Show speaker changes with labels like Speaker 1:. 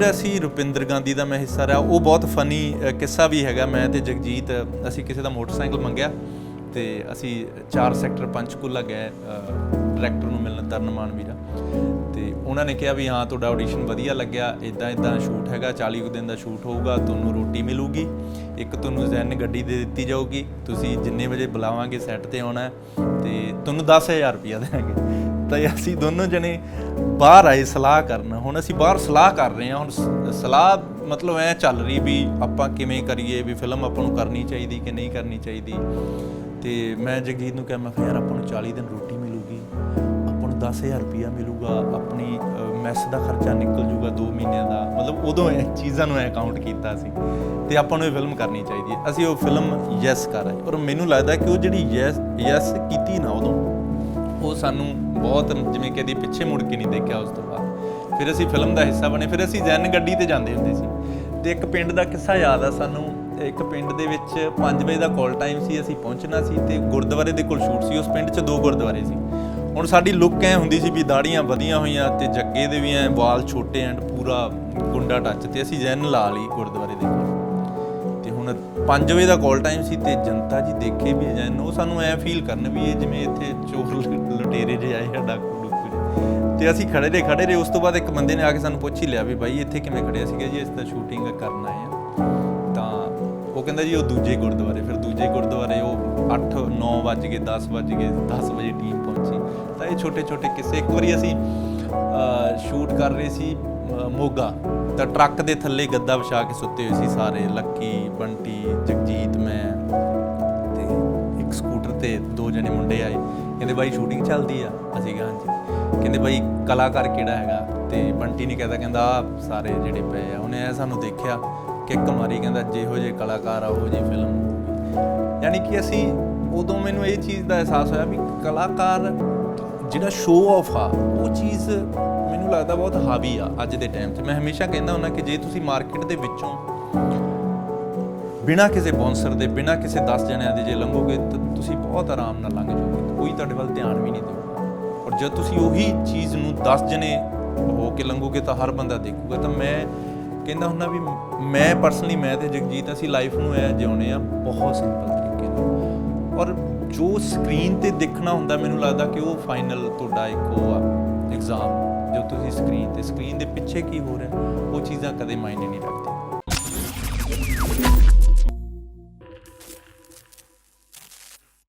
Speaker 1: ਸਕੂਡ ਸੀ, ਰੁਪਿੰਦਰ ਗਾਂਧੀ ਦਾ ਮੈਂ ਹਿੱਸਾ ਰਿਹਾ। ਉਹ ਬਹੁਤ ਫਨੀ ਕਿੱਸਾ ਵੀ ਹੈਗਾ। ਮੈਂ ਤੇ ਜਗਜੀਤ, ਅਸੀਂ ਕਿਸੇ ਦਾ ਮੋਟਰਸਾਈਕਲ ਮੰਗਿਆ ਤੇ ਅਸੀਂ 4 ਸੈਕਟਰ ਪੰਚਕੂਲਾ ਗਏ ਡਾਇਰੈਕਟਰ ਨੂੰ ਮਿਲਣ ਤਰਨਮਾਨ ਵੀਰਾ। ਤੇ ਉਹਨਾਂ ਨੇ ਕਿਹਾ ਵੀ ਹਾਂ, ਤੁਹਾਡਾ ਆਡੀਸ਼ਨ ਵਧੀਆ ਲੱਗਿਆ। ਇਦਾਂ ਇਦਾਂ ਸ਼ੂਟ ਹੈਗਾ 40 ਕੁ ਦਿਨ ਦਾ ਸ਼ੂਟ ਹੋਊਗਾ, ਤੁਹਾਨੂੰ ਰੋਟੀ ਮਿਲੂਗੀ। ਇੱਕ ਤੁਹਾਨੂੰ ਜ਼ੈਨ ਗੱਡੀ ਦੇ ਦਿੱਤੀ ਜਾਊਗੀ। ਤੁਸੀਂ ਜਿੰਨੇ ਵਜੇ ਬੁਲਾਵਾਂਗੇ ਸੈੱਟ ਤੇ ਆਉਣਾ ਹੈ। ਤੇ ਤੁਹਾਨੂੰ 10000 ਰੁਪਇਆ ਦੇਵਾਂਗੇ ਤਾਂ ਅਸੀਂ ਦੋਨੋਂ ਜਣੇ ਬਾਹਰ ਆਏ, ਸਲਾਹ ਕਰਨ। ਹੁਣ ਅਸੀਂ ਬਾਹਰ ਸਲਾਹ ਕਰ ਰਹੇ ਹਾਂ। ਹੁਣ ਸਲਾਹ ਮਤਲਬ ਐ ਚੱਲ ਰਹੀ ਵੀ ਆਪਾਂ ਕਿਵੇਂ ਕਰੀਏ, ਵੀ ਫਿਲਮ ਆਪਾਂ ਨੂੰ ਕਰਨੀ ਚਾਹੀਦੀ ਕਿ ਨਹੀਂ ਕਰਨੀ ਚਾਹੀਦੀ। ਤੇ ਮੈਂ ਜਗਜੀਤ ਨੂੰ ਕਿਹਾ, ਮੈਂ ਕਿਹਾ, ਯਾਰ, ਆਪਾਂ ਨੂੰ 40 ਦਿਨ ਰੋਟੀ ਮਿਲੂਗੀ। ਆਪਾਂ ਨੂੰ 10000 ਰੁਪਇਆ ਮਿਲੂਗਾ। ਆਪਣੀ ਮੈਸ ਦਾ ਖਰਚਾ ਨਿਕਲ ਜੂਗਾ 2 ਮਹੀਨਿਆਂ ਦਾ। ਮਤਲਬ ਉਦੋਂ ਇਹ ਚੀਜ਼ਾਂ ਨੂੰ ਐ ਕੀਤਾ ਸੀ। ਤੇ ਆਪਾਂ ਨੂੰ ਇਹ ਫਿਲਮ ਕਰਨੀ ਚਾਹੀਦੀ ਹੈ। ਅਸੀਂ ਉਹ ਫਿਲਮ ਯੈਸ ਕਰ ਰਹੇ ਔਰ ਮੈਨੂੰ ਲੱਗਦਾ ਕਿ ਉਹ ਜਿਹੜੀ ਯੈਸ ਯੈਸ ਕੀਤੀ ਨਾ, ਉਦੋਂ ਸਾਨੂੰ ਬਹੁਤ ਜਿਵੇਂ ਕਿ ਇਹਦੀ ਪਿੱਛੇ ਮੁੜ ਕੇ ਨਹੀਂ ਦੇਖਿਆ ਉਸ ਤੋਂ ਬਾਅਦ। ਫਿਰ ਅਸੀਂ ਫਿਲਮ ਦਾ ਹਿੱਸਾ ਬਣੇ, ਫਿਰ ਅਸੀਂ ਜੈਨ ਗੱਡੀ ਤੇ ਜਾਂਦੇ ਹੁੰਦੇ ਸੀ। ਤੇ ਇੱਕ ਪਿੰਡ ਦਾ ਕਿੱਸਾ ਯਾਦ ਆ ਸਾਨੂੰ, ਇੱਕ ਪਿੰਡ ਦੇ ਵਿੱਚ 5 ਵਜੇ ਦਾ ਕਾਲ ਟਾਈਮ ਸੀ, ਅਸੀਂ ਪਹੁੰਚਣਾ ਸੀ ਤੇ ਗੁਰਦੁਆਰੇ ਦੇ ਕੋਲ ਸ਼ੂਟ ਸੀ, ਉਸ ਪਿੰਡ 'ਚ ਦੋ ਗੁਰਦੁਆਰੇ ਸੀ। ਹੁਣ ਸਾਡੀ ਲੁੱਕ ਐ ਹੁੰਦੀ ਸੀ ਵੀ ਦਾੜੀਆਂ ਵਧੀਆਂ ਹੋਈਆਂ ਤੇ ਜੱਗੇ ਦੇ ਵੀ ਐ ਵਾਲ ਛੋਟੇ ਐਂਡ ਪੂਰਾ ਗੁੰਡਾ ਟੱਚ ਤੇ ਅਸੀਂ ਜੈਨ ਲਾ ਲਈ ਗੁਰਦੁਆਰੇ ਦੇ ਕੋਲ। 5 ਵਜੇ ਦਾ ਕਾਲ ਟਾਈਮ ਸੀ ਤੇ ਜਨਤਾ ਜੀ ਦੇਖੇ ਵੀ ਜੈਨ ਉਹ ਸਾਨੂੰ ਐ ਫੀਲ ਕਰਨ ਵੀ ਇਹ ਜਿਵੇਂ ਇੱਥੇ ਚੋਰ ਲੁਟੇਰੇ ਜੇ ਆਏ ਆ ਡਾਕੂ ਡੂਕੂ ਤੇ ਅਸੀਂ ਖੜੇ ਰਹੇ ਖੜੇ ਰਹੇ, ਉਸ ਤੋਂ ਬਾਅਦ ਇੱਕ ਬੰਦੇ ਨੇ ਆ ਕੇ ਸਾਨੂੰ ਪੁੱਛ ਹੀ ਲਿਆ ਵੀ ਬਾਈ ਇੱਥੇ ਕਿਵੇਂ ਖੜੇ ਸੀਗਾ ਜੀ, ਅਸੀਂ ਤਾਂ ਸ਼ੂਟਿੰਗ ਕਰਨ ਆਏ ਆ ਤਾਂ ਉਹ ਕਹਿੰਦਾ ਜੀ ਉਹ ਦੂਜੇ ਗੁਰਦੁਆਰੇ, ਫਿਰ ਦੂਜੇ ਗੁਰਦੁਆਰੇ ਉਹ 8 9 ਵੱਜ ਗਏ 10 ਵੱਜ ਗਏ 10 ਵਜੇ ਟੀਮ ਪਹੁੰਚੀ। ਤਾਂ ਇਹ ਛੋਟੇ ਛੋਟੇ ਕਿੱਸੇ, ਇੱਕ ਵਾਰੀ ਅਸੀਂ ਸ਼ੂਟ ਕਰ ਰਹੇ ਸੀ। ਮੋਗਾ। ਤਾਂ ਟਰੱਕ ਦੇ ਥੱਲੇ ਗੱਦਾ ਵਿਛਾ ਕੇ ਸੁੱਤੇ ਹੋਏ ਸੀ ਸਾਰੇ। ਲੱਕੀ, ਬੰਟੀ, ਜਗਜੀਤ, ਮੈਂ ਤੇ ਇੱਕ ਸਕੂਟਰ ਤੇ ਦੋ ਜਣੇ ਮੁੰਡੇ ਆਏ। ਕਹਿੰਦੇ, ਬਾਈ ਸ਼ੂਟਿੰਗ ਚੱਲਦੀ ਆ? ਅਸੀਂ ਕਿਹਾ, ਹਾਂਜੀ। ਕਹਿੰਦੇ, ਬਾਈ, ਕਲਾਕਾਰ ਕਿਹੜਾ ਹੈਗਾ? ਤੇ ਬੰਟੀ ਨੇ ਕਹਿੰਦਾ ਕਹਿੰਦਾ, ਆਹ ਸਾਰੇ ਜਿਹੜੇ ਪਏ ਆ। ਉਹਨੇ ਐ ਸਾਨੂੰ ਦੇਖਿਆ, ਕਿੱਕ ਮਾਰੀ, ਕਹਿੰਦਾ, ਜਿਹੋ ਜਿਹੇ ਕਲਾਕਾਰ ਆ, ਉਹ ਜੀ ਫਿਲਮ ਯਾਨੀ ਕਿ ਅਸੀਂ, ਉਦੋਂ ਮੈਨੂੰ ਇਹ ਚੀਜ਼ ਦਾ ਅਹਿਸਾਸ ਹੋਇਆ ਵੀ ਕਲਾਕਾਰ ਜਿਹੜਾ ਸ਼ੋਅ ਆਫ ਆ, ਉਹ ਚੀਜ਼ ਮੈਨੂੰ ਲੱਗਦਾ ਬਹੁਤ ਹਾਵੀ ਆ ਅੱਜ ਦੇ ਟਾਈਮ 'ਚ। ਮੈਂ ਹਮੇਸ਼ਾ ਕਹਿੰਦਾ ਹੁੰਦਾ ਕਿ ਜੇ ਤੁਸੀਂ ਮਾਰਕੀਟ ਦੇ ਵਿੱਚੋਂ ਬਿਨਾਂ ਕਿਸੇ ਬੌਂਸਰ ਦੇ, ਬਿਨਾਂ ਕਿਸੇ 10 ਜਣਿਆਂ ਦੇ ਜੇ ਲੰਘੋਗੇ, ਤਾਂ ਤੁਸੀਂ ਬਹੁਤ ਆਰਾਮ ਨਾਲ ਲੰਘ ਜਾਓਗੇ। ਕੋਈ ਤੁਹਾਡੇ ਵੱਲ ਧਿਆਨ ਵੀ ਨਹੀਂ ਦੇਊਗਾ। ਔਰ ਜਦ ਤੁਸੀਂ ਉਹੀ ਚੀਜ਼ ਨੂੰ 10 ਜਣੇ ਹੋ ਕੇ ਲੰਘੋਗੇ, ਤਾਂ ਹਰ ਬੰਦਾ ਦੇਖੂਗਾ। ਤਾਂ ਮੈਂ ਕਹਿੰਦਾ ਹੁੰਦਾ ਵੀ ਮੈਂ ਪਰਸਨਲੀ ਮੈਂ ਤੇ ਜਗਜੀਤ, ਅਸੀਂ ਲਾਈਫ ਨੂੰ ਐ ਜਿਉਣੇ ਆ ਬਹੁਤ ਸਿੰਪਲ ਤਰੀਕੇ ਨਾਲ। ਔਰ ਜੋ ਸਕਰੀਨ ਤੇ ਦੇਖਣਾ ਹੁੰਦਾ, ਮੈਨੂੰ ਲੱਗਦਾ ਕਿ ਉਹ ਫਾਈਨਲ ਤੁਹਾਡਾ ਇੱਕ ਉਹ ਆ ਐਗਜ਼ਾਮ ਜੋ ਤੁਸੀਂ ਸਕਰੀਨ ਤੇ ਸਕਰੀਨ ਦੇ ਪਿੱਛੇ ਕੀ ਹੋ ਰਿਹਾ, ਉਹ ਚੀਜ਼ਾਂ ਕਦੇ ਮਾਇਨੇ ਨਹੀਂ ਰੱਖਦੀਆਂ।